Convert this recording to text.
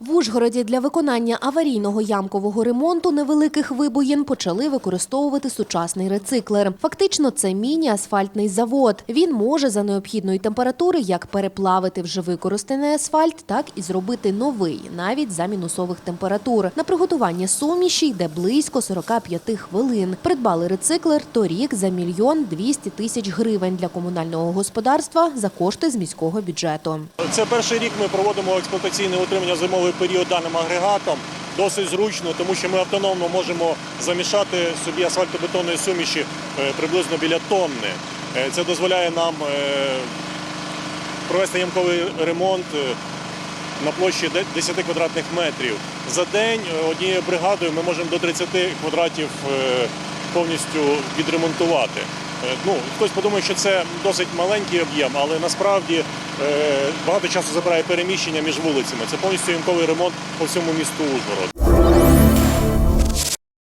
В Ужгороді для виконання аварійного ямкового ремонту невеликих вибоїн почали використовувати сучасний рециклер. Фактично, це міні-асфальтний завод. Він може за необхідної температури як переплавити вже використаний асфальт, так і зробити новий, навіть за мінусових температур. На приготування суміші йде близько 45 хвилин. Придбали рециклер торік за мільйон 200 тисяч гривень для комунального господарства за кошти з міського бюджету. Це перший рік ми проводимо експлуатаційне утримання зимовий період даним агрегатом. Досить зручно, тому що ми автономно можемо замішати собі асфальтобетонної суміші е, приблизно біля тонни. Е, Це дозволяє нам е, провести ямковий ремонт на площі 10 квадратних метрів. За день однією бригадою ми можемо до 30 квадратів повністю відремонтувати. Ну, хтось подумає, що це досить маленький об'єм, але насправді багато часу забирає переміщення між вулицями. Це повністю ямковий ремонт по всьому місту Ужгород.